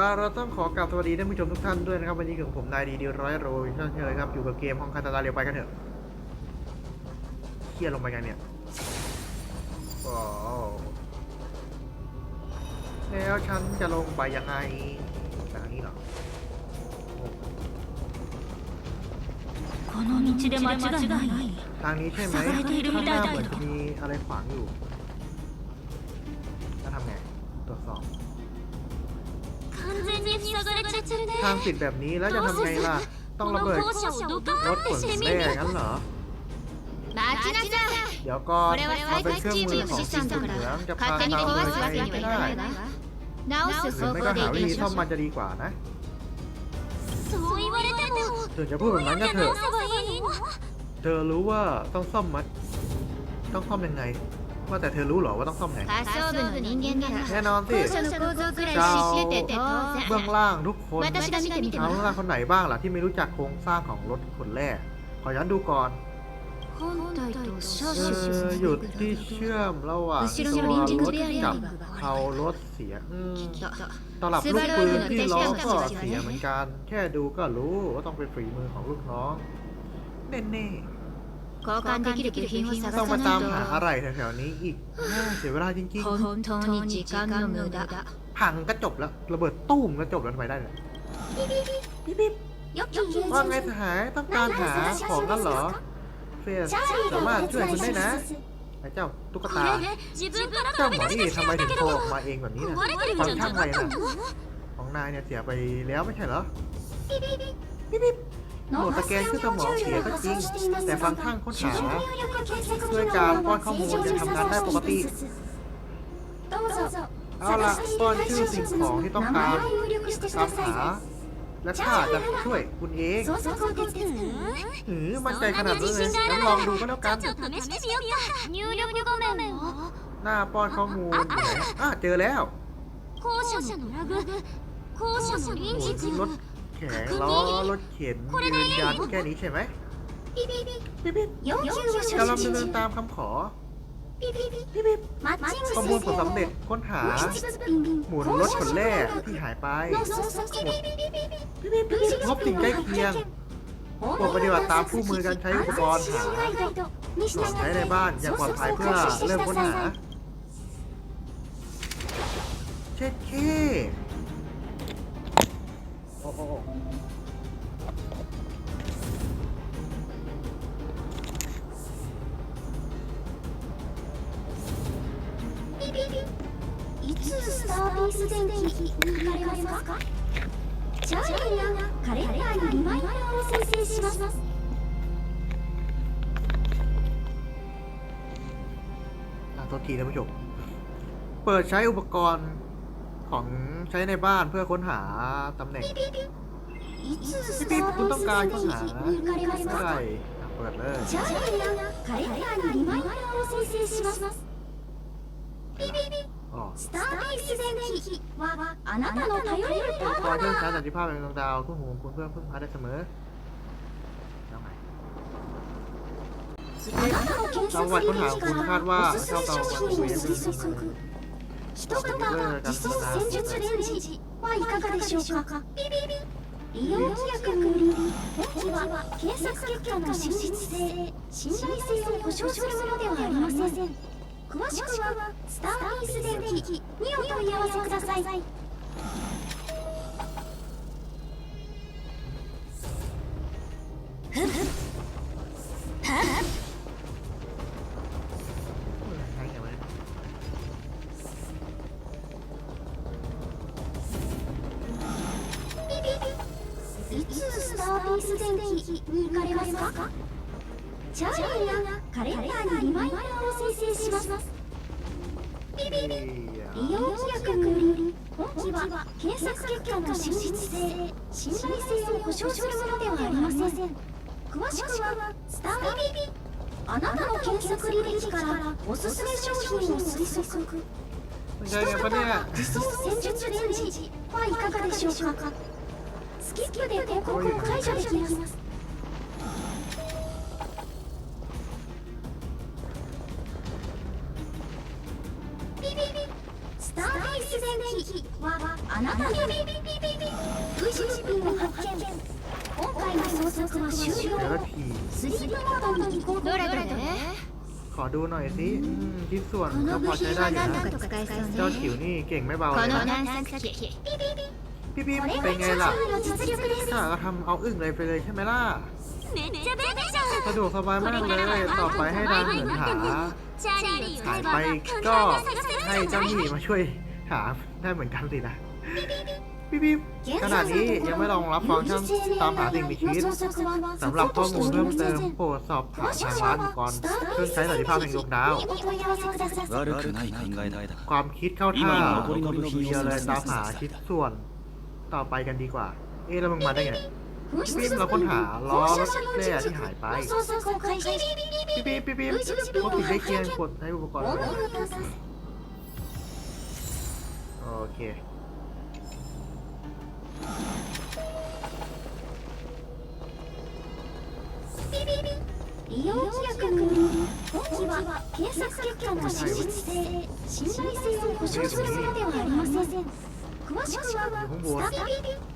อ่าเราต้องขอกราบสวัสดีท่านผู้ชมทุกท่านด้วยนะครับ วันนี้ของผมนายดีดีร้อยโรยเช่นเคยครับ อยู่กับเกมห้องคาตาลาเรียวไปกันเถอะเครียดลงไปกันเนี่ยว้าวแล้วฉันจะลงไปยังไงทางนี้เหรอ この道で間違いない ทางนี้ใช่ไหม 塞がれているみ ข้างห たい น้า だ เหมือน けど จะมีอะไรขวางอยู่แล้วทำไงตรวจสอบ 完全に塞がれちゃってるね ทางปิดแบบนี้แล้วจะทำไงล่ะ ต้อง こ ระ の เบิด 校舎をドカ ร ー ถ ンっ ข て น してみ แร่ る งั้นเหรอ 待ちなさい เดี๋ยวก่อน これは มันเป็น 再 เครื่อง 開チー มื ム อ の ของ 資 ทีม 産 เห だか ลือง ら จะพา 勝手に ตาม 壊 ไป すわけにはい ไม่ か ได้ ないわ直す หรือ 方 ไม่ 法 ก็ で หา い วิ き ธี まし ซ่ ょ อ う มมันจะดีกว่านะ そう言われても ถึงจะพูดแบบนั้นก็เถ ど อะ うすればいいの เธอรู้ว่าต้องซ่อมมันต้องซ่อมยังไง ว่าแต่เธอรู้เหรอว่าต้องซ่อมไหน 下層部の人間な แน่ ら นอนสิ 校舎の構造くらい知ってて当 เบื้อง 然 ล่างทุกคน 私が見てみて เอา も เบื้องล่างคนไหนบ้างล่ะที่ไม่รู้จักโครงสร้างของรถขนแร่ขอย้อนดูก่อน 本体とシャ เอ ーシ อหยุดที่เชื่อมระหว่าง 後ろ ตั の ว 臨時 ร の ถ ベアリン กับ グが เพารถเสียอืม きっと ตลับลูกปืนที่ล้อก็ 素晴らしい เสียเหมือนกัน แค่ดูก็รู้ว่าต้องเป็นฝีมือของลูกน้องแน่ 交換できる部品を ๆ 探 ต้อง さ มา な ตาม い หาอะไรแถวๆนี้อีกแม่เสียเวลาจริง と本当に時間の無駄 ๆ พังก็จบแล้ว ระเบิดตุ้มก็จบแล้วทำไมได้เนี่ยปิ๊บปิ๊บว่าไงสหายต้องการหาของนั่นเหรอ เฟสสามารถช่วยคุณได้นะไอ้เจ้าตุ๊ก こ ตา れ自分から เจ้า 飛 หมอ び出 นี่ してき ทำไม たん ถึ だ ง け โผล่ ど ออกมาเองแบบนี้นะ 壊れてるんじゃなかったんだ ของนายเนี่ยเสียไปแล้วไม่ใช่เหรอปิ๊บปิ๊บ หน่ตะแกนเครื่องสมองเสียก็จริง แต่บางครั้งค้นหาช่วยการป้อนข้อมูลจะทำงานได้ปกติ เอาละป้อนชื่อสิ่งของที่ต้องการตามหา และข้าจะช่วยคุณเองหือมั่นใจขนาดนั้นเลยลองดูก็แล้วกัน หน้าป้อนข้อมูลอะเจอแล้วรถ ข็งล้อรถเข็นยืนยันแค่นี้ใช่ไหมปิ๊บปิ๊บกำลังดำเนินตามคำขอปิ๊บปิ๊บข้อมูลผลสำเร็จค้นหาหมุนรถขนแร่ที่หายไปปิ๊บปิ๊บปิ๊บพบสิ่งใกล้เคียงโปรดปฏิบัติตามคู่มือการใช้อุปกรณ์หาของใช้ในบ้านอย่างปลอดภัยเพื่อเริ่มค้นหาเช็ดเค โอ้โห いつスタービース電気に行かれますかチャーリーがカレンダーにリマインダーを生成します อ่ะโทษทีท่านผู้ชม เปิดใช้อุปกรณ์ ของใช้ในบ้านเพื่อค้นหาตำแหน่ง いつスタ พี่ ー ปิ๊บ ビ คุณ ー ต้อง ス การ 電 ค้น 気 หา に行かれます เมื่อไห か ร่อ่ะเปิดเลย チャーリーがカレンダーにリマインダーを生成します อ๋อ スタービース電気はあなたの頼れるパ อุป ー ก ト รณ์เครื่อง ナ ใช้ ー สันติภาพเป็นดวงดาวคู่หูของคุณเพื่อพึ่งพาได้เสมอแล้วไง あなたの検索履歴からおすすめ商品を推測 一型自走戦術レンジはいかがでしょうか？ビビビ利用規約により本機は検索結果の真実性。信頼性を保証するものではありません。詳しくはスターピース電機。にお問い合わせください。信頼性を保証するものではありません。詳しくはスタービビあなたの検索履歴からおすすめ商品を推測。人型自走戦術レンジはいかがでしょうか。スキップで広告を解除できます。 ชิ้นส่วนก็พอใช้ได้อยู่นะเจ้าจิ๋วนี่เก่งไม่เบาเลยนะพี่พี่เป็นไงล่ะข้าก็ทำเอาอึ้งเลยไปเลยใช่ไหมล่ะสะดวกสบายมากเลย ต่อไปให้ดันเหมือนหาหายไปก็ให้เจ้าหนี้มาช่วยหาได้เหมือนกันสินะ พี่พี่ขนาดนี้ยังไม่ลองรับฟังก์ชันตามหาสิ่งมีชีวิตสำหรับข้อมูลเพิ่มเติมโปรดสอบถามทางร้านอุปกรณ์เครื่องใช้สันติภาพแห่งดวงดาว お問い合わせください悪くない考えだ ความคิดเข้าท่าเดียวเลยตามหาชิ้นส่วน ต่อไปกันดีกว่า เอ๊ะแล้วมึงมาได้ไง พี่เราค้นหาล้อรถเล่ที่หายไป 捜索を開始 พี่พี่พี่พี่พบสิ่งใกล้เคียงกดใช้อุปกรณ์ お見事です โอเค 利用規約により本機は検索結果の真実性信頼性を保証するものではありません詳しくはスタビビ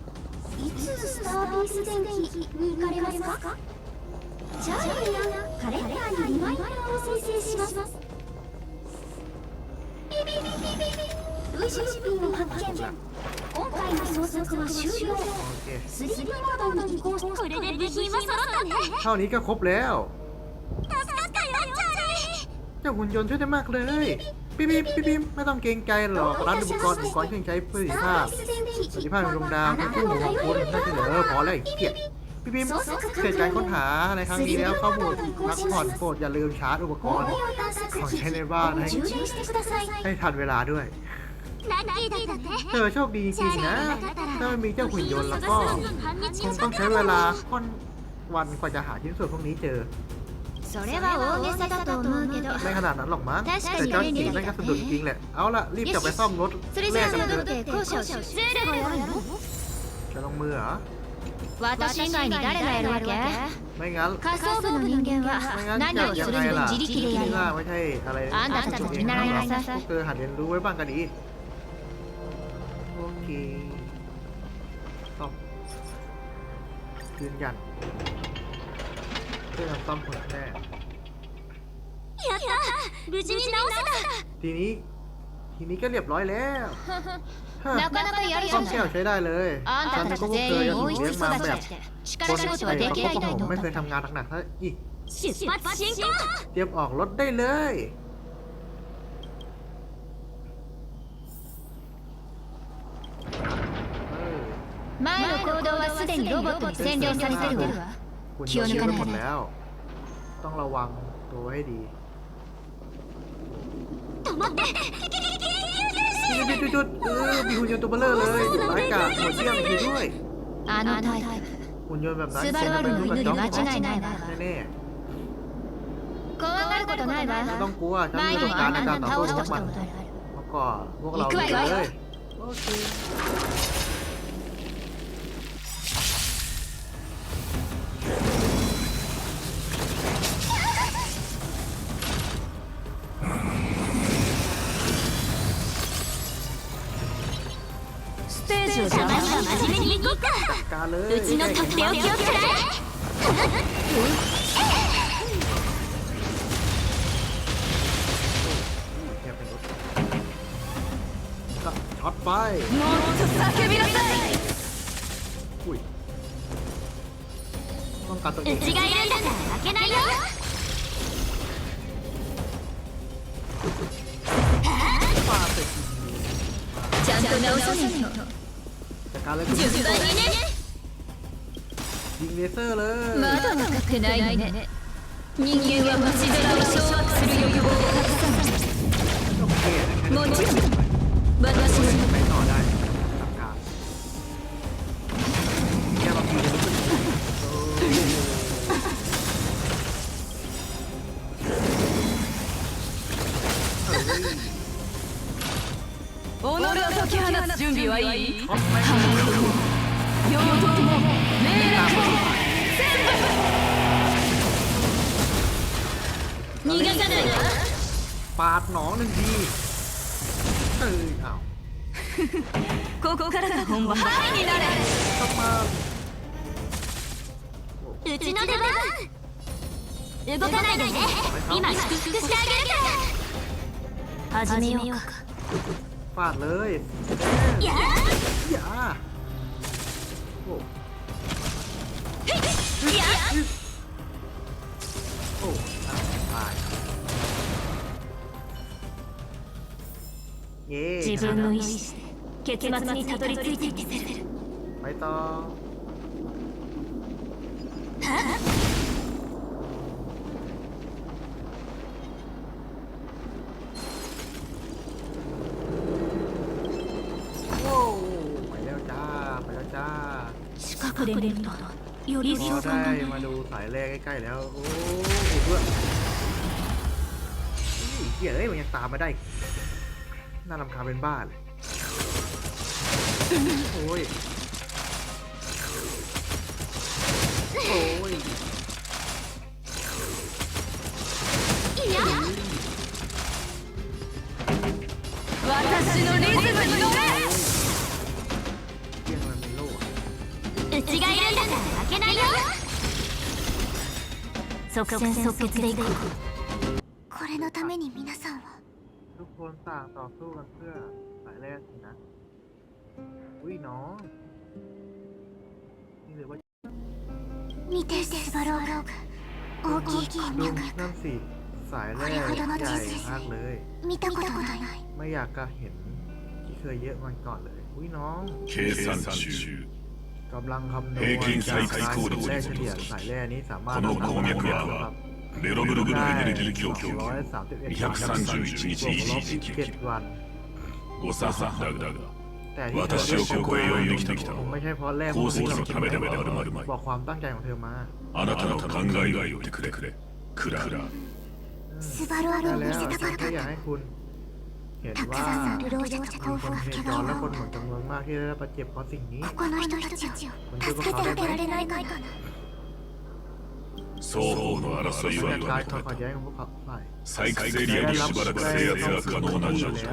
いつスタービース電気に行かれます。かチャーリーやカレンダーにリマインダーを生成しますビビビビビビルイシュピンを発見今回の捜索は終了 3D マダムに移行しこれで部品はเท่านี้ก็ครบแล้ว助かったよチเจ้าหุ่นยนต์ช่วยได้มากเลยปิ๊บปิ๊บปิ๊บปิ๊ไม่ต้องเกรงใจหรอกร้านอุปกรณ์อุปกรณ์เครื่องใช้เพื่อสุขภาพสุขภาพในดวงดาวผู้หมู่ของคุณน่าเหนือพอแล้วไอ้เกียจปิ๊บปิ๊เกิดการค้นหาในครั้งนี้แล้วเข้อมดลพักผ่อนโปรดอย่าลืมชาร์จอุปกรณ์ของใช้ในบ้านให้ทันเวลาด้วย เธอโชคดีจริงๆนะ ถ้าไม่มีเจ้าหุ่นยนต์แล้วก็ 半日 คงต้องใช้เวลาค่อนวันกว่าจะหาชิ้นส่วนพวกนี้เจอ それは大げさだと思うけど ไม่ขนาดนั้นหรอกมั้ง 確か แต่ に เจ้า 便 จริ 利 ง だ นั่น け ก็ ど สะดุดจริงแหละ เอาละรีบกลับไปซ่อมรถ それじ แล ゃ ก あ กัน 戻 เถ っ อะ て交渉しようルールがやるの จะลงมือเหรอ 私以外に誰がやるわけ ไม่งั้น 仮想部の人間 ไม่ は งั้น 何 จะ を ยั す ง る ไง にも ล่ะ 自力でや ที่ る ว่าไม่ใช่อะไร あんたたちも見習いなさい พวกเธอหัดเรียนรู้ไว้บ้างก็ดี ยืนยันเพื่อทำซ่อมผลแน่ やった無事に直せた ทีนี้ ทีนี้ก็เรียบร้อยแล้วฮะ なかなかやるじ ซ่อ ゃ ม な แก้วย ใช้ได้เลย あん ฉั た น た ก็ ち พวกเธอ 全員 ยังถู 温 กเลี้ย 室 งมา 育 แบ ち บ で力 คน 仕事は ไอ้ でき พว ない ก と ผมไม่เคย 思う ทำงานหนักๆซะอีก 出発進行 เตรียมออกรถได้เลย すでにロボットに占領されてるわ คุณโดนยึดไปหมดแล้ว ต้องระวังตัวให้ดี 止まって จุดจุดจุดเออมีหุ่นยนต์ตัวเบลเลอร์เลยร้ายกาจโหดเยี่ยมอยู่ด้วย あのタイプ หุ่นยนต์แบบนั้น スバ คว ル ร ワ จะ ル เป็น の รูป 犬 แบบ に จ้อง 間違いないわ แน่ 怖がることないわๆไม่ต้องกลัวฉัน 前 มี に ประสบ も การ あ ณ์ ん ใน な การ の ต่อ 倒 สู้ し กั た บ こと มัน あるある เมื่อก่อนพวกเรา 行くわよ เลยโอเค こうか การเลย うちのとっておきをくらえ แค่เป็นรถก็ช็อตไป もっと叫びなさい อุ้ยต้องการตัวเอ う ง ちがいるんだから負けないよ ฟาดไปที ちゃんと直さないと จัด การเลย 順番にね ยิงเลเซอร์เลย まだ分かってないのね人間は星空を掌握する欲望を隠さない โอเคแค่นี้ もちろん私は はいい ช็อตไหม 両国も命令 逃がさないわ ปาดหนองหนึ่งทีเอ้ยอ้าว ここからが本番だはいになれ ต้องมา うちの出番動かないでね今祝福してあげるから始めようか ฟาดเลย いや อย่าโอ้ いや โอ้อ่ะตายเย้ 自分の意志で結末にたどり着いてみせる ไปต่อ くで見るとより พอ 壮 ได้ 観だ มาดูสายแรกใกล้ๆแล้ว โอ้โหเพื่อนอุ้ยเหี้ยเอ้ยมันยังตามมาได้อีกน่ารำคาญเป็นบ้าเลยโอ้ย 即戦即決でいこうこれのために皆さんは ทุกคนต่างต่อสู้กันเพื่อสายแรกสินะ อุ้ยน้อง นี่หรือว่า 見てスバローローグ大きい金 ดู 脈 นั่นสิ สายแรกใหญ่มากเลย 見たことない ไม่อยากจะเห็นที่เคยเยอะมันก่อนเลย อุ้ยน้อง 計算中 กำลังคำนวณ 平均 จาก 最 สาย 高度 แรกเฉลี่ยสายแรกนี้สามารถ この鉱脈は ครับ メロブルグのエネルギー供給ร้อยสามสิบเอ็ด 231日維持でき เจ็ดวัน 誤差だが แต่ที่ 私をここへ呼んできたの คงไม่ は ใช่เพราะแรก 功績のためでもあるまるまい บอกความตั้งใจของเธอมา あなたの考えが言ってくれくれクラクラ スバロー ได้ グを แล้ 見 ว せたか ฉั っ น ก็อยาก た ให้คุณ เห็น たく ว่า さんの労者と มี 甲 คน 府 เพ は จร้อนและคน 怪 เหมือนจำนวนมากที่ได้รับบาดเจ็บเพราะสิ่งนี้ 我この人たちを助けてあげられないかな双方の争い บร は รยากาศ 弱 ความ め ขัด た แย้งของพวกเขาฝ่าย 採掘エリアにしばらく制圧が可能な状態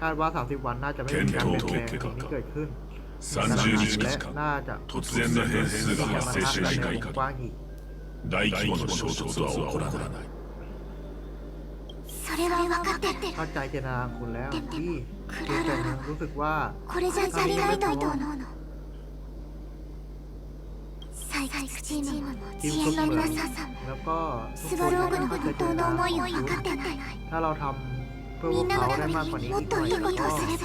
คาดว่า 30 วันน่าจะไม่มีการเปลี่ยนแปลงสิ่งนี้เกิดขึ้น 30日 และ 間 น่าจะ 突然の変数が発生しない限 ก り ว้างอีก 大規模の衝突は起こらない それは分かってる เข้าใจเจตนาของคุณแล้วที่เพียงแต่ผมรู้สึกว่า これじゃ足りないと思うの採掘チームも ทีม 遅 ทุก 延の เมือง 皆さんも แล้วก็ทุ ス กค バ น ローグの เข้าใจ 本 เจ 当 ต の นา 思いを ของ 分 คุณ かってない ถ้าเราทำเพื่อพ み ว ん ก な เขา の ได้ ため มากกว่า に นี้ も อี っ กห と น่อย いいことを ก็ すれば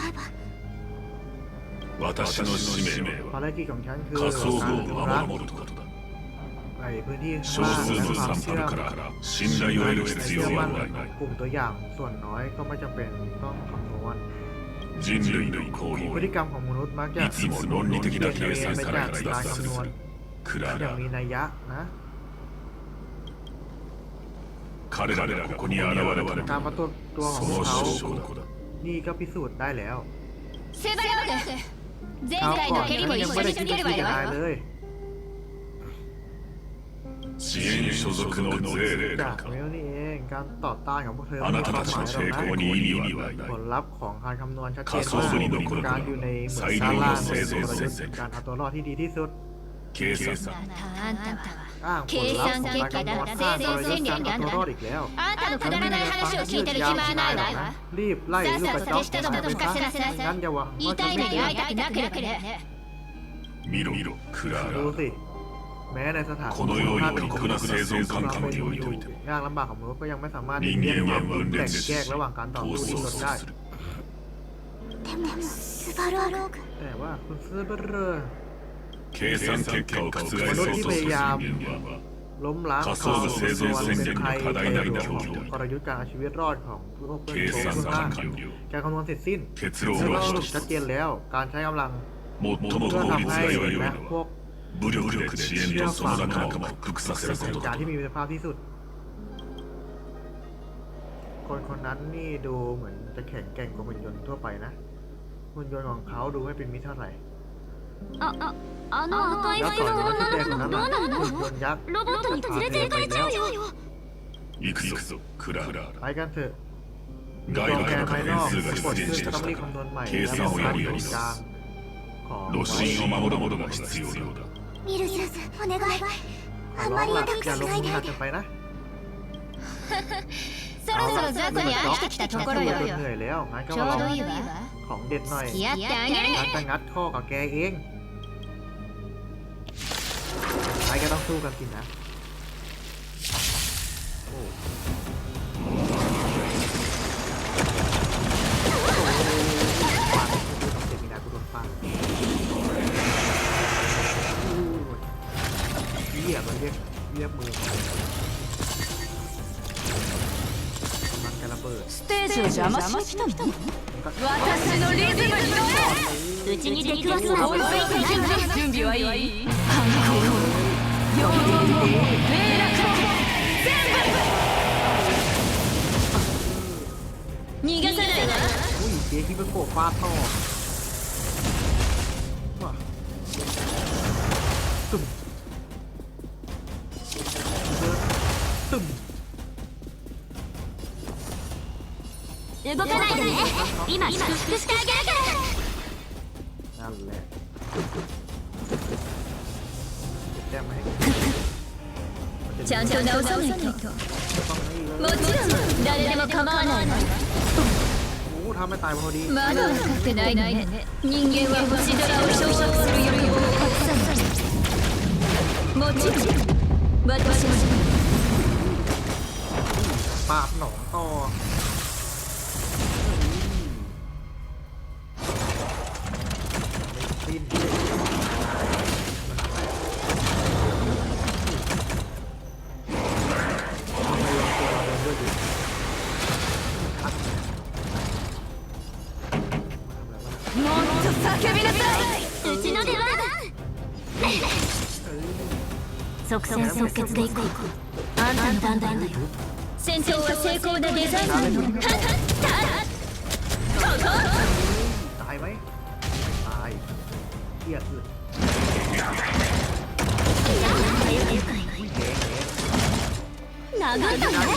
私の使命 ภา は รกิจของฉันคือ 仮想 การ 部を รัก 守ることだ ไอ้ พื้นที่ 少 ข้าง 数 ล่าง の และความ サン เชื่ プ อ ルから信頼を得る必 เชื่อ 要 มั่ はない กลุ่มตัวอย่างส่วนน้อยก็ไม่จำเป็นต้องคำนวณ 人類の行為 พฤติกรรมของมนุษย์มักจะ いつも論理的な計算 ไป か จา ら ก 脱 การ 出 คำนว す ณ るクラ อย่าง ラ มีนัยยะนะ 彼らがここに現れたの การ は ประตูตัวข そ องพว の กเขา 証拠だ นี่ก็พิสูจน์ได้แล้ว セバローグ前 คราว 回 ก่อ の น 蹴り ฉั も น 一 ยัง 緒 ไม่ได้ に คิด 蹴 จะ る คิด わ 支援所属のゼーレ จาก か เมลนี่เองการต่อต้านของพวกเธอ あ ไม่ な มี た ความ たち หมาย の หรอก 成 นะ 功に意味はな ผ い ลลัพธ์ของการคำนวณชัดเจน 仮想 มาก 部に残る การอยู่ในเหมือน 最 ด้าน 良 ล่า の งเป็น 生 กล 存 ยุทธ์ 戦 การเอาตัวรอดที่ดีที่สุด 計算さあんたは อ้างผลลัพธ์ของการคำนวณอ้างกลยุทธ์การเอาตัวรอดอีกแล้ว あんたのくだらない話を聞いてる暇はないわ รีบไล่ลูกกระจอก さっさと手下どもと吹かせなさい งั้นอย่าหวัง 痛 ว่าย จะ 目 ไม่ に ได้ 会いたくなければね見ろ見ろクラ ดู ラ สิ แม้ในสถานที่ที่ภาพเป็นคุณภาเป็นสูงกำลังเป็นอยู่ยากลำบากของมนุษย์ก็ยังไม่สามารถหลีกเลี่ยงความแตกแยกระหว่างการต่อสู้ที่ลดได้แต่ว่าคุณซื้อเบอร์มนุษย์ที่พยายามล้มล้างความเป็นส่วนเป็นภัยในกลยุทธ์การเอาชีวิตรอดของพวกเพื่อนโชว์ข้างการคำนวณเสร็จสิ้นซึ่งก็สรุปชัดเจนแล้ว การใช้กำลังเพื่อทำให้นะพวก 武力で遅延とその仲間を屈服させるこ เป็น と การ だ ที่มีประสิทธิภาพที่สุด คนคนนั้นนี่ดูเหมือนจะแข็งแกร่งกว่าหุ่นยนต์ทั่วไปนะหุ่นยนต์ของเขาดูไม่เป็นมิตรเท่าไหร่ あああの赤い แล้ว 服 ก่อน の หน้า 女 ที่แดง の คน 子 นั้น どうなるの น่ะหุ่นยนต์ยักษ์ ロボットに連れて行かれちゃうよ行くぞクララไปกันเถอะ ク 外 กองแก 来 ภายน の อก 変数が กด 出現 ขึ้น し จะ た ต้องรีบ ら คำนวณใหม่ 計 แล้ว 算を การ やる อยู่ ように กลางของ 炉心を守るものが必要ようだ ミルズお願い ขอร้องละอย่าลงทุนหนักเกินไปนะ そろそろ雑魚に飽きてきたところ สู้ よ จนเหนื่อยแล้วงั้นก็ ちょ มา う ล ど อง いいわ ของเด็ดหน่อย 付き合ってあげる ฉันจะงัดข้อกับแกเองไอ้ก็ต้องสู้กันสินะโอ้ฟาดกูโดนเจ็บมีนากูโดนฟา เหี้ยมันเรียกเรียกมือกำลังจะระเบิด ステージを邪魔しに来たの มันก็ 私のリズムに乗れうちに出くわすなんてついてないわ準備はいい反抗要望も命令も逃がさないわ อุ้ยเจ๊ที่เป็นโกฟาดต่อ ゃんと直さないと ต้องให้เล も ย ちろん誰でも構わないわ โอ้ทำไม่ตายพอดี まだ分かってないのね人間は星空を掌握する余裕を隠さないもちろん私も ปาดหนองต่อ 決でいこうあんたの番だよ戦闘は成功なデザインなの ตายไหมไม่ตายเครียดเลยแย่แย่ 殴ったのね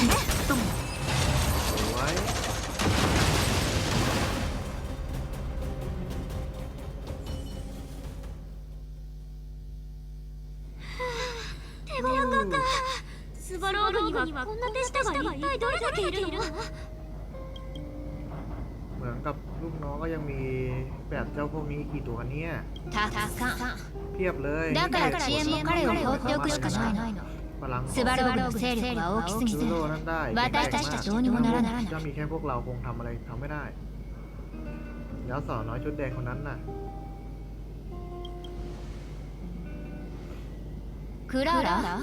สวย はこんな手下が一体どれだけいるの เหมือนกับลูกน้องก็ยังมีแบบเจ้าพวกนี้กี่ตัวกันเนี่ย たくさん เพียบเลย だから遅延も彼を放っておくしかないの พลัง スバローグの勢力は大きすぎ ซู て โร่นั่นได้ 私たちとどうにもならない ถ้ามีแค่พวกเราคงทำอะไรทำไม่ได้ แล้วสาวน้อยชุดแดงคนนั้นน่ะ クラウラ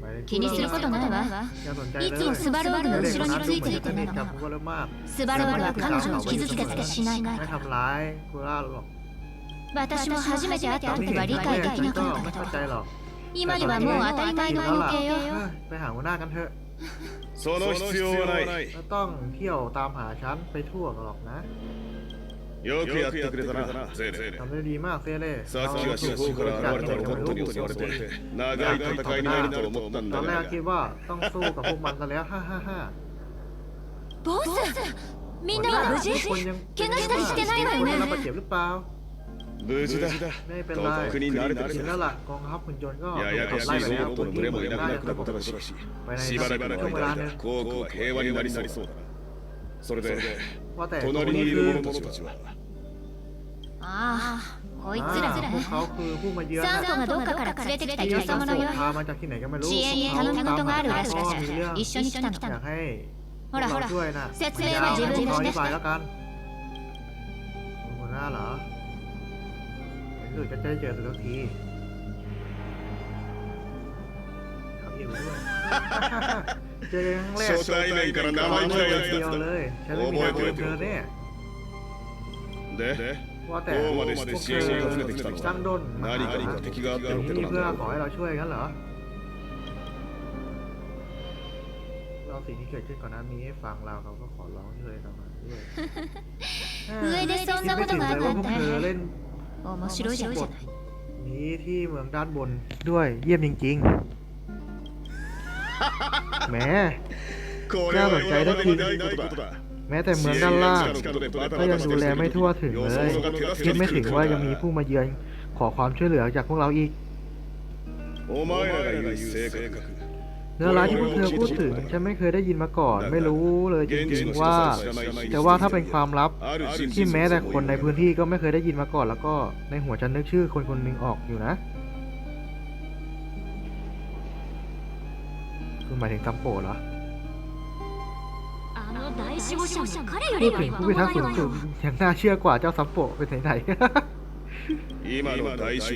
หมายถึง 気にすることないわ อย่าสนใจ い เล つ ย もスバローグの後ろについていた เด็ก の กับกูก็เริ่มมาก スバローグは彼女を傷つけたりしない ไม่ทำร้ายกูล่าหรอก 私も初めて会った時は理解できなかった ไม่ け เข้าใจ ど หรอก 今ではもう当たり前の แล้ว 光 ล่ะ 景よ เฮ้ยไปหาหัวหน้ากันเถอะ その必要はない ไม่ต้องเที่ยวตามหาฉันไปทั่วหรอกนะ よくやってくれたなゼーレ ทำได้ดีมากเซเล่ さっきは四方から現れたロボットに襲われて長い戦いになると思ったん ตอนแรก だ คิด が ว่าต้องสู้กับพวกมันซะแล้วฮ่าฮ่าฮ่า ボスみんなは無事 ทุกคนยัง 怪我したりしてないわよ ได้รั ね บบาดเจ็บหรือเปล่า 無事だ ไม่เป็นไร 東北に慣れてき เห็น た แล้วล่ะกองทัพหุ่นยนต์ก็ ややこし ไล่ い ไปแล้ว ロボットの群れもいなくなったことだし ไปใน しばらくの ช่วงเวลา 間 หนึง 皇居は平和になりそうだな それで ว่าแต่ 隣にいる者たちはああこいつ อ่า ら พวกเขาคือผู้มาเยือน サンコがどっかから連れてきた ที่ よ สั そ ง 者 ส่ง よ พามาจากที่ไหนก็ไม่รู้ 遅延に頼み事があるらしく พวกเขามีเรื่อง て一緒に来た อยา の กให้ ほらほら พวกเราช่วยนะ 説明は自分で ขออ して ธิบายแล้วกันหัวหน้าเหรอหรือจะได้เจอสักทีเขาอยู่ด้วย เจอครั้งแรก 初対面から生意気なやつ เดียว だ เลยฉันไม่มีทางเจอเธอแน่ で ว่าแต่ こうまで พ し ว て ก 支 เธ 援 อ を集めてきたの ตั้งด้น は มา 何 หา か目的があってのこと นี่ なん เพื่อ だ ขอให้เราช่วยกันเหรอ เราสิ่งที่เกิดขึ้นก่อนหน้านี้ให้ฟังเราเขาก็ขอร้องช่วยเรามาด้วย 上でそんなことがあったんだ คิดไม่ถึงเลยว่าพวกเธอเล่น 面白いじゃない นี้ที่เมืองด้านบนด้วยเยี่ยมจริงๆ แหม これは今までにないことだ แม้แต่เมืองด้านล่าง ก็ยังดูแลไม่ทั่วถึงเลย คิดไม่ถึงว่ายังมีผู้มาเยือนขอความช่วยเหลือจากพวกเราอีก お前らが言う性格 เนื้อร้ายที่พวกเธอพูดถึงฉันไม่เคยได้ยินมาก่อน ไม่รู้เลยจริงๆว่า แต่ว่าถ้าเป็นความลับ ที่แม้แต่คนในพื้นที่ก็ไม่เคยได้ยินมาก่อน แล้วก็ในหัวฉันนึกชื่อคนคนหนึ่งออกอยู่นะ หมายถึงตัมโปะเหรอพูหญิงผู้พิทักษ์สูงสุดยังน่าเชื่อกว่าเจ้าซัมโปะเป็นไหนๆ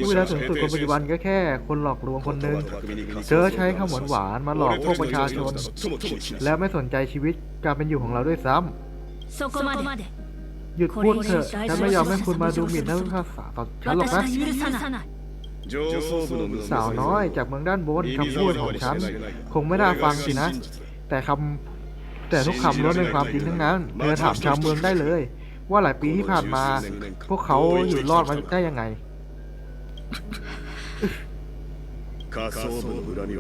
ผู้พิทักษ์สูงสุดคนปัจจุบันก็แค่ คนหลอกลวงคนหนึ่งเจอใช้ข้าวหวานหวานมาหลอกพวกประชาชน และไม่สนใจชีวิตการเป็นอยู่ของเราด้วยซ้ำหยุดพูดเถอะฉันไม่ยอมให้คุณมาดูหมิ่นนักพิพากษาต่อฉันหรอกนะ สาวน้อยจากเมืองด้านบนคำพูดของฉันคงไม่ได้ฟังสินะ แต่คำแต่ทุกคำล้วนเป็นความจริงทั้งนั้นเธอถามชาวเมืองได้เลย ว่าหลายปีที่ผ่านมา พวกเขาอยู่รอดมาได้ยังไง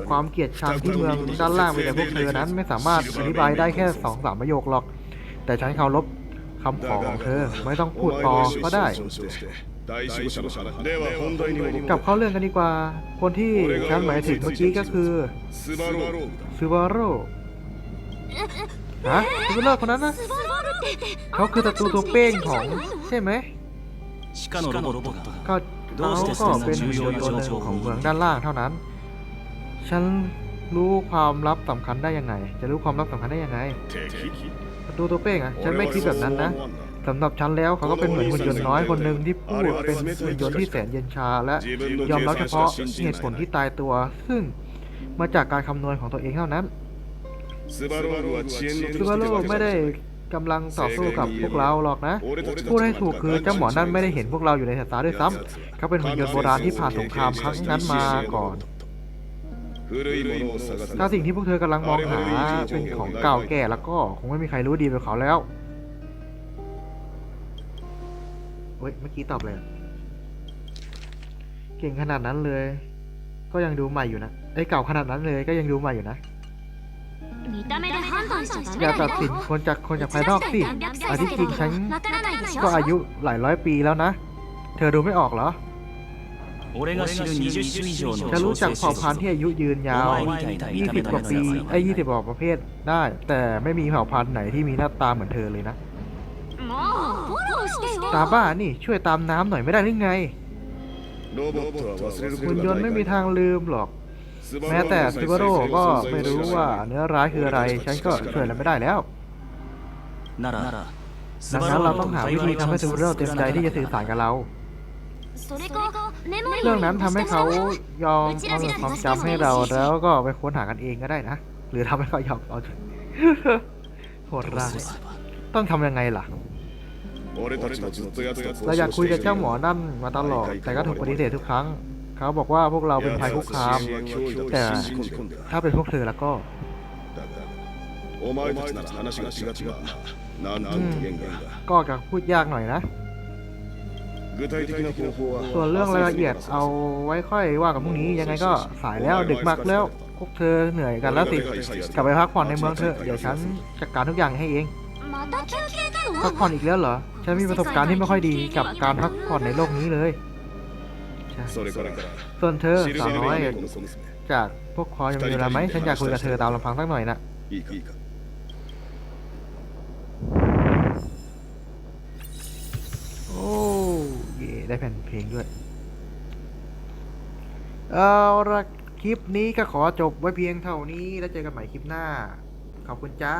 ความเกลียดชังที่เมืองด้านล่างเป็นแต่พวกเธอนั้นไม่สามารถอธิบายได้แค่สองสามประโยคหรอก แต่ฉันเคารพ คำขอของเธอ ไม่ต้องพูดต่อก็ได้ กลับเข้าเรื่องกันดีกว่า คนที่ฉันหมายถึงเมื่อกี้ก็คือซูบารุฮะซูบารุคนนั้นนะเขาคือตัวตัวเป้งของใช่ไหมก็เขาก็เป็นหุ่ยนตัวหนึ่ของเมืองด้านล่างเท่านั้น ฉันรู้ความลับสำคัญได้ยังไง จะรู้ความลับสำคัญได้ยังไง ประตูตัวเป้งอะฉันไม่คิดแบบนั้นนะสำหรับฉันแล้วเขาก็เป็นเหมือนหุ่นยนต์น้อยคนหนึ่งที่พูดเป็นหุ่นยนต์ที่แสนเย็นชา และยอมรับเฉพาะเหตุผลที่ตายตัว ซึ่งมาจากการคำนวณของตัวเองเท่านั้นซูบารุไม่ได้กำลังต่อสู้กับพวกเราหรอกนะพูดให้ถูกคือเจ้าหมอนั่นไม่ได้เห็นพวกเราอยู่ในสายตาด้วยซ้ำเขาเป็นหุ่นยนต์โบราณที่ผ่านสงครามครั้งนั้นมาก่อน ถ้าสิ่งที่พวกเธอกำลังมองหาเป็นของเก่าแก่แล้วก็คงไม่มีใครรู้ดีไปเขาแล้วเฮ้ยเมื่อกี้ตอบเลยเก่งขนาดนั้นเลย ก็ยังดูใหม่อยู่นะไอ้เก่าขนาดนั้นเลยก็ยังดูใหม่อยู่นะอย่าตัดสินคนจากคนจากภายนอกสิอันที่จริงฉันก็อายุหลายร้อยปีแล้วนะ เธอดูไม่ออกเหรอ 俺が知る20種以上の ฉันรู้จัก 調整 เผ่าพันธุ์ที่อายุยืนยาว 20 กว่าปีไอ้20กว่าประเภทได้ แต่ไม่มีเผ่าพันธุ์ไหนที่มีหน้าตาเหมือนเธอเลยนะ もうフォローしてよ ตาบ้านี่ช่วยตามน้ำหน่อยไม่ได้หรือไง ロボットは忘れるこ หุ่น と ย が นต์ な ไม่ い มี から ทางลืมหรอก แม้แต่ซิบาโร่ก็ไม่รู้ว่าเนื้อร้ายคืออะไร ฉันก็ช่วยอะไรไม่ได้แล้ว なら ดังนั้นเราต้องหาวิธีทำให้ซิบาโร่เต็มใจที่จะสื่อสารกับเรา それかメモリ เรื่องนั้นทำให้เขายอมเอาความจำให้เราแล้วก็ไปค้นหากันเองก็ได้นะ หรือทำให้เขายอมเอาโหดร้ายต้องทำยังไงล่ะเราอยากคุยกับเจ้าหมอนั่นมาตลอด แต่ก็ถูกปฏิเสธทุกครั้ง เขาบอกว่าพวกเราเป็นภัยคุกคาม แต่ถ้าเป็นพวกเธอแล้วก็ก็จะพูดยากหน่อยนะ 具体的な方法は ส่วนเรื่องรายละเอียดเอาไว้ค่อยว่ากันพรุ่งนี้ยังไงก็สายแล้วดึกมากแล้ว พวกเธอเหนื่อยกันแล้วสิ กลับไปพักผ่อนในเมืองเถอะ เดี๋ยวฉันจัดการทุกอย่างให้เอง また休憩な พัก の ผ่อนอีกแล้วเหรอ ฉันมีประสบการณ์ที่ไม่ค่อยดีกับการพักผ่อนในโลกนี้เลยใช่ それから ส่วนเธอ シル สาว ベ น้อย リーのこの小娘 จากพวกคอจะมีเวลาไหมฉันอยากคุยกับเธอตามลำพังสักหน่อยนะ いいかいいか ได้แผ่นเพลงด้วย เอาละคลิปนี้ก็ขอจบไว้เพียงเท่านี้แล้วเจอกันใหม่คลิปหน้า ขอบคุณจ้า